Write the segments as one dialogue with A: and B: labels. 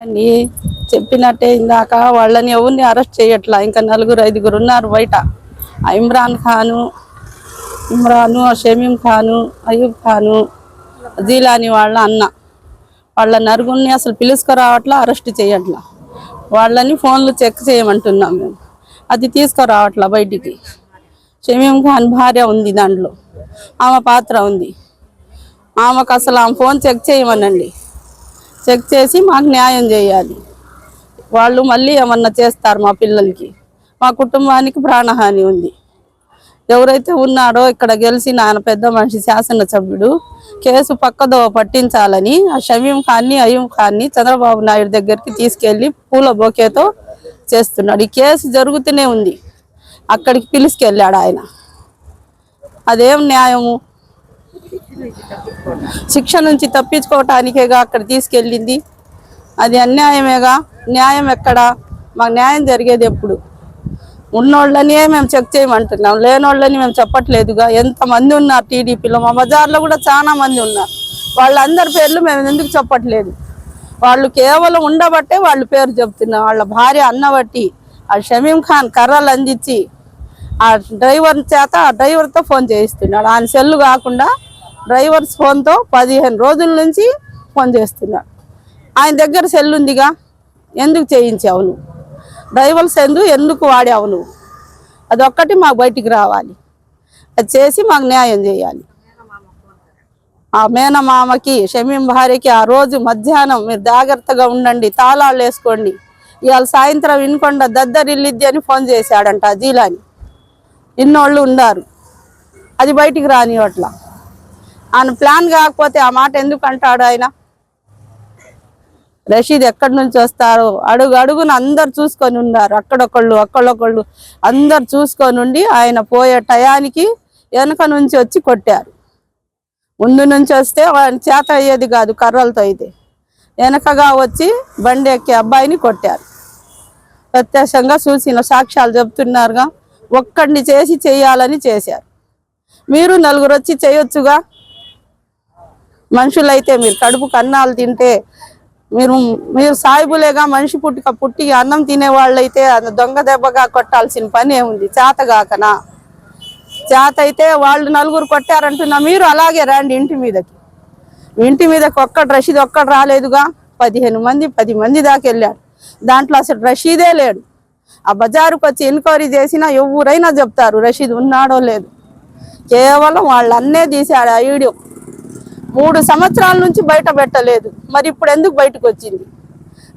A: అని చెప్పినట్టే ఇందాక వాళ్ళని ఎవరిని అరెస్ట్ చేయట్లా? ఇంకా నలుగురు ఐదుగురు ఉన్నారు బయట. ఆ ఇమ్రాన్ ఖాను ఇమ్రాను షమీం ఖాను అయూబ్ ఖాను జీలాని వాళ్ళ అన్న. వాళ్ళ నలుగురిని అసలు పిలుచుకురావట్లా అరెస్ట్ చేయట్లా? వాళ్ళని ఫోన్లు చెక్ చేయమంటున్నాం మేము. అది తీసుకురావట్లా బయటికి? షమీం ఖాన్ భార్య ఉంది దాంట్లో. ఆమె పాత్ర ఉంది. ఆమెకు అసలు ఆమె ఫోన్ చెక్ చేయమనండి. చెక్ చేసి మాకు న్యాయం చేయాలి. వాళ్ళు మళ్ళీ ఏమన్నా చేస్తారు మా పిల్లలకి. మా కుటుంబానికి ప్రాణహాని ఉంది. ఎవరైతే ఉన్నాడో ఇక్కడ గెలిచిన ఆయన పెద్ద మనిషి శాసనసభ్యుడు కేసు పక్కదో పట్టించాలని ఆ షమీం ఖాన్ని అయ్యం ఖాన్ని చంద్రబాబు నాయుడు దగ్గరికి తీసుకెళ్ళి పూల బొకేతో చేస్తున్నాడు. ఈ కేసు జరుగుతూనే ఉంది. అక్కడికి పిలుచుకెళ్ళాడు ఆయన. అదేం న్యాయము? శిక్ష నుంచి తప్పించుకోవటానికేగా అక్కడ తీసుకెళ్ళింది. అది అన్యాయమేగా. న్యాయం ఎక్కడ? మాకు న్యాయం జరిగేది ఎప్పుడు? ఉన్నోళ్ళనే మేము చెక్ చేయమంటున్నాం. లేనోళ్ళని మేము చెప్పట్లేదుగా. ఎంతమంది ఉన్నారు టీడీపీలో? మా బజార్లో కూడా చాలా మంది ఉన్నారు. వాళ్ళందరి పేర్లు మేము ఎందుకు చెప్పట్లేదు? వాళ్ళు కేవలం ఉండబట్టే వాళ్ళ పేరు చెప్తున్నాం వాళ్ళ భార్య అన్నబట్టి ఆ షమీం ఖాన్ కర్రలు అందించి ఆ డ్రైవర్ చేత ఆ డ్రైవర్తో ఫోన్ చేయిస్తున్నాడు. ఆయన సెల్లు కాకుండా డ్రైవర్స్ ఫోన్తో పదిహేను రోజుల నుంచి ఫోన్ చేస్తున్నాడు ఆయన దగ్గర సెల్ ఉందిగా ఎందుకు చేయించావు నువ్వు? డ్రైవర్ సెందు ఎందుకు వాడావు నువ్వు? అదొక్కటి మాకు బయటికి రావాలి. అది చేసి మాకు న్యాయం చేయాలి. ఆ మేనమామకి షమీం భార్యకి ఆ రోజు మధ్యాహ్నం మీరు జాగ్రత్తగా ఉండండి తాళాలు వేసుకోండి. ఇవాళ సాయంత్రం వినకుండా దద్దరిల్లిద్ది అని ఫోన్ చేశాడంట జీలాని. ఇన్నోళ్ళు ఉన్నారు. అది బయటికి రానివట్లా ఆయన ప్లాన్ కాకపోతే ఆ మాట ఎందుకు అంటాడు ఆయన? రషీద్ ఎక్కడి నుంచి వస్తారు? అడుగు అడుగున అందరు చూసుకొని ఉన్నారు. అక్కడొకళ్ళు అక్కడొకళ్ళు అందరు చూసుకొని ఉండి ఆయన పోయే టయానికి వెనక నుంచి వచ్చి కొట్టారు. ముందు నుంచి వస్తే ఆయన చేత అయ్యేది కాదు కర్రలతో అయితే వెనకగా వచ్చి బండి ఎక్కే అబ్బాయిని కొట్టారు. ప్రత్యక్షంగా చూసిన సాక్ష్యాలు చెప్తున్నారుగా ఒక్కడిని చేసి చేయాలని చేశారు. మీరు నలుగురు వచ్చి చేయొచ్చుగా? మనుషులైతే మీరు కడుపు కన్నాలు తింటే మీరు మీరు సాయిబులేగా మనిషి పుట్టుక పుట్టి అన్నం తినేవాళ్ళైతే అది దొంగ దెబ్బగా కొట్టాల్సిన పని ఏముంది? చేతగాకనా చేత అయితే వాళ్ళు నలుగురు కొట్టారంటున్నా మీరు అలాగే రండి ఇంటి మీదకి. ఇంటి మీదకి ఒక్కడు రషీద్ ఒక్కడు రాలేదుగా? పదిహేను మంది పది మంది దాకా వెళ్ళాడు దాంట్లో అసలు రషీదే లేడు. ఆ బజారుకు వచ్చి ఎంక్వైరీ చేసినా ఎవరైనా చెప్తారు రషీద్ ఉన్నాడో లేదు. కేవలం వాళ్ళు అన్నే తీశాడు ఆ వీడియో. మూడు సంవత్సరాల నుంచి బయట పెట్టలేదు. మరి ఇప్పుడు ఎందుకు బయటకు వచ్చింది?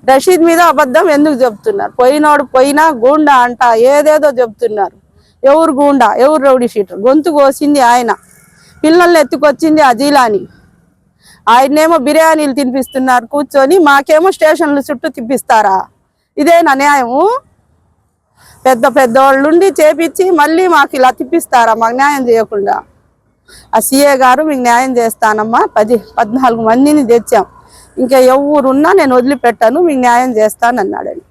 A: రషీద్ మీద అబద్ధం ఎందుకు చెప్తున్నారు? పోయినోడు పోయినా గూండా అంట ఏదేదో చెప్తున్నారు. ఎవరు గూండా? ఎవరు రౌడీ షీటర్? గొంతు కోసింది ఆయన. పిల్లల్ని ఎత్తుకొచ్చింది అజీలాని. జీలాని ఆయన్నేమో బిర్యానీలు తినిపిస్తున్నారు కూర్చొని మాకేమో స్టేషన్లు చుట్టూ తిప్పిస్తారా? ఇదేనా న్యాయము? పెద్ద పెద్దోళ్ళుండి చేపించి మళ్ళీ మాకు ఇలా తిప్పిస్తారా? మాకు న్యాయం చేయకుండా. ఆ సీఏ గారు మీకు న్యాయం చేస్తానమ్మా. పది పద్నాలుగు మందిని తెచ్చాం. ఇంకా ఎవరున్నా నేను వదిలిపెట్టాను మీకు న్యాయం చేస్తానన్నాడని